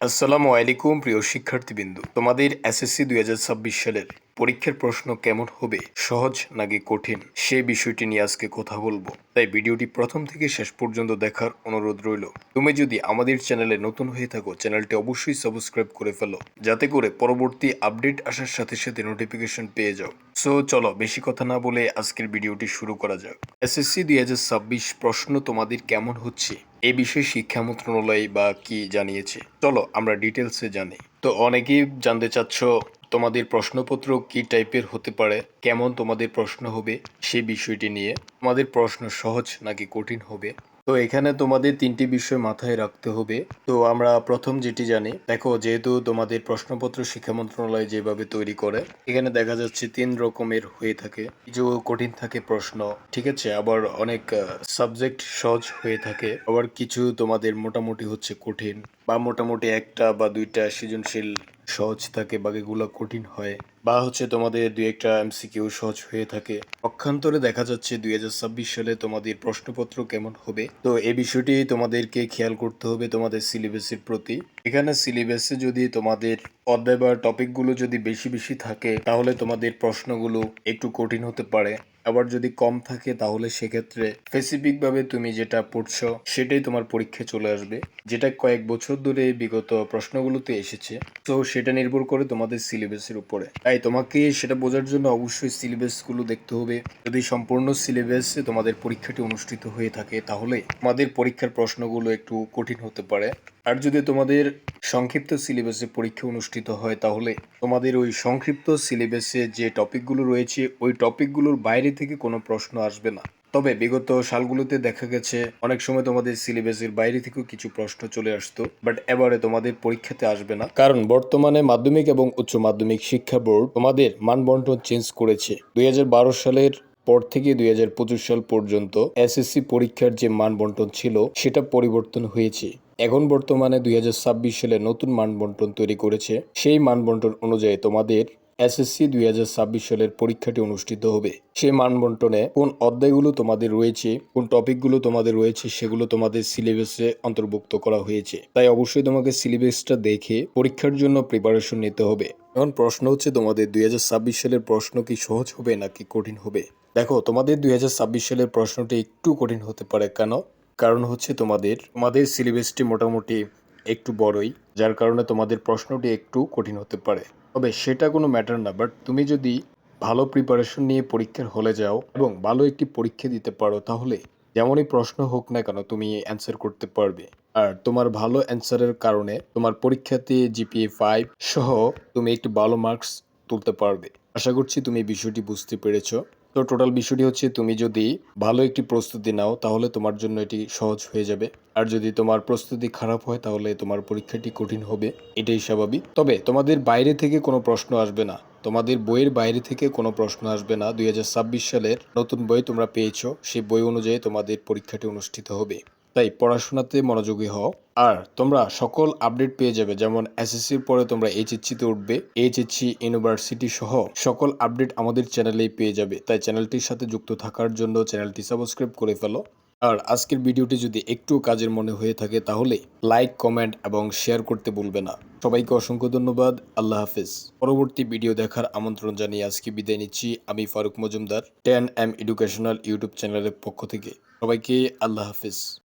আসসালামু আলাইকুম প্রিয় শিক্ষার্থীবৃন্দ। তোমাদের এসএসসি দুই হাজার ছাব্বিশ সালের পরীক্ষার প্রশ্ন কেমন হবে, সহজ নাকি কঠিন সেই বিষয়টি নিয়ে আজকে কথা বলব। তাই ভিডিওটি প্রথম থেকে শেষ পর্যন্ত দেখার অনুরোধ রইল। তুমি যদি আমাদের চ্যানেলে নতুন হয়ে থাকো, চ্যানেলটি অবশ্যই সাবস্ক্রাইব করে ফেলো, যাতে করে পরবর্তী আপডেট আসার সাথে সাথে নোটিফিকেশন পেয়ে যাও। সো চলো বেশি কথা না বলে আজকের ভিডিওটি শুরু করা যাক। এসএসসি দুই হাজার ছাব্বিশ প্রশ্ন তোমাদের কেমন হচ্ছে, এ বিষয়ে শিক্ষা মন্ত্রণালয় বা কি জানিয়েছে? চলো আমরা ডিটেলসে জানি। তো অনেকেই জানতে চাচ্ছ, তোমাদের প্রশ্নপত্র কি টাইপের হতে পারে? কেমন তোমাদের প্রশ্ন হবে সে বিষয়টি নিয়ে? তোমাদের প্রশ্ন সহজ নাকি কঠিন হবে? তো এখানে তোমাদের তিনটি বিষয় মাথায় রাখতে হবে। তো আমরা প্রথম যেটি জানি, দেখো যেহেতু তোমাদের প্রশ্নপত্র শিক্ষা মন্ত্রণালয় যেভাবে তৈরি করে, এখানে দেখা যাচ্ছে তিন রকমের হয়ে থাকে। কিছু কঠিন থাকে প্রশ্ন, ঠিক আছে? আবার অনেক সাবজেক্ট সহজ হয়ে থাকে। আবার কিছু তোমাদের মোটামুটি হচ্ছে কঠিন, বা মোটামুটি একটা বা দুইটা সৃজনশীল সহজ থাকে, বাকিগুলো কঠিন হয়। বা হচ্ছে তোমাদের দু একটা এমসিকিউ সহজ হয়ে থাকে। পক্ষান্তরে দেখা যাচ্ছে দুই হাজার ছাব্বিশ সালে তোমাদের প্রশ্নপত্র কেমন হবে? তো এ বিষয়টি তোমাদেরকে খেয়াল করতে হবে তোমাদের সিলেবাসের প্রতি। এখানে সিলেবাসে যদি তোমাদের অধ্যায় বা টপিকগুলো যদি বেশি বেশি থাকে, তাহলে তোমাদের প্রশ্নগুলো একটু কঠিন হতে পারে। আবার যদি কম থাকে, তাহলে সেক্ষেত্রে স্পেসিফিক ভাবে তুমি যেটা পড়ছো, সেটাই তোমার পরীক্ষায় চলে আসবে। যেটা কয়েক বছর ধরে বিগত প্রশ্নগুলোতে এসেছে, তো সেটা নির্ভর করে তোমাদের সিলেবাসের উপরে। তাই তোমাকে সেটা বোঝার জন্য অবশ্যই সিলেবাসগুলো দেখতে হবে। যদি সম্পূর্ণ সিলেবাসে তোমাদের পরীক্ষাটি অনুষ্ঠিত হয়ে থাকে, তাহলে তোমাদের পরীক্ষার প্রশ্নগুলো একটু কঠিন হতে পারে। আর যদি তোমাদের সংক্ষিপ্ত সিলেবাসে পরীক্ষা অনুষ্ঠিত হয়, তাহলে তোমাদের ওই সংক্ষিপ্ত সিলেবাসে যে টপিকগুলো রয়েছে, ওই টপিকগুলোর বাইরে থেকে কোনো প্রশ্ন আসবে না। তবে বিগত সালগুলোতে দেখা গেছে, অনেক সময় তোমাদের সিলেবাসের বাইরে থেকেও কিছু প্রশ্ন চলে আসতো বাট এবারে তোমাদের পরীক্ষাতে আসবে না। কারণ বর্তমানে মাধ্যমিক এবং উচ্চ মাধ্যমিক শিক্ষা বোর্ড তোমাদের মানবন্টন চেঞ্জ করেছে। দুই হাজার বারো সালের পর থেকে দুই হাজার পঁচিশ সাল পর্যন্ত এসএসসি পরীক্ষার যে মান বন্টন ছিল, সেটা পরিবর্তন হয়েছে। এখন বর্তমানে দুই হাজার ছাব্বিশ সালে নতুন মান বন্টন তৈরি করেছে। সেই মান বন্টন অনুযায়ী তোমাদের এসএসসি দুই হাজার ছাব্বিশ সালের পরীক্ষাটি অনুষ্ঠিত হবে। সেই মান বন্টনে কোন অধ্যায়গুলো তোমাদের রয়েছে, কোন টপিকগুলো তোমাদের রয়েছে, সেগুলো তোমাদের সিলেবাসে অন্তর্ভুক্ত করা হয়েছে। তাই অবশ্যই তোমাকে সিলেবাসটা দেখে পরীক্ষার জন্য প্রিপারেশন নিতে হবে। এখন প্রশ্ন হচ্ছে তোমাদের দুই হাজার ছাব্বিশ সালের প্রশ্ন কি সহজ হবে নাকি কঠিন হবে? দেখো, তোমাদের দুই হাজার ছাব্বিশ সালের প্রশ্নটি একটু কঠিন হতে পারে, কেন? কারণ হচ্ছে তোমাদের তোমাদের সিলেবাসটি মোটামুটি একটু বড়ই, যার কারণে তোমাদের প্রশ্নটি একটু কঠিন হতে পারে। তবে সেটা কোনো ম্যাটার না, বাট তুমি যদি ভালো প্রিপারেশন নিয়ে পরীক্ষার হলে যাও এবং ভালো একটি পরীক্ষা দিতে পারো, তাহলে যেমনই প্রশ্ন হোক না কেন, তুমি অ্যান্সার করতে পারবে। আর তোমার ভালো অ্যান্সারের কারণে তোমার পরীক্ষাতে জিপিএ ফাইভ সহ তুমি একটি ভালো মার্কস তুলতে পারবে। আশা করছি তুমি বিষয়টি বুঝতে পেরেছ। তো টোটাল বিষয়টি হচ্ছে তুমি যদি ভালো একটি প্রস্তুতি নাও, তাহলে তোমার জন্য এটি সহজ হয়ে যাবে। আর যদি তোমার প্রস্তুতি খারাপ হয়, তাহলে তোমার পরীক্ষাটি কঠিন হবে। এটাই স্বাভাবিক। তবে তোমাদের বাইরে থেকে কোনো প্রশ্ন আসবে না। তোমাদের বইয়ের বাইরে থেকে কোনো প্রশ্ন আসবে না। দুই হাজার ছাব্বিশ সালের নতুন বই তোমরা পেয়েছ। সেই বই অনুযায়ী তোমাদের পরীক্ষাটি অনুষ্ঠিত হবে। তাই পড়াশোনাতে মনোযোগী হও। আর তোমরা সকল আপডেট পেয়ে যাবে, যেমন এসএসসির পরে তোমরা এইচএসসিতে উঠবে এইচএসসি ইউনিভার্সিটি সহ সকল আপডেট আমাদের চ্যানেলেই পেয়ে যাবে। তাই চ্যানেলটির সাথে যুক্ত থাকার জন্য চ্যানেলটি সাবস্ক্রাইব করে ফেলো। আর আজকের ভিডিওটি যদি একটু কাজের মনে হয়ে থাকে, তাহলে লাইক কমেন্ট এবং শেয়ার করতে ভুলবে না। সবাইকে অসংখ্য ধন্যবাদ। আল্লাহ হাফেজ। পরবর্তী ভিডিও দেখার আমন্ত্রণ জানিয়ে আজকে বিদায় নিচ্ছি। আমি Faruk Majumdar ten M educational YouTube চ্যানেলের পক্ষ থেকে। সবাইকে আল্লাহ হাফেজ।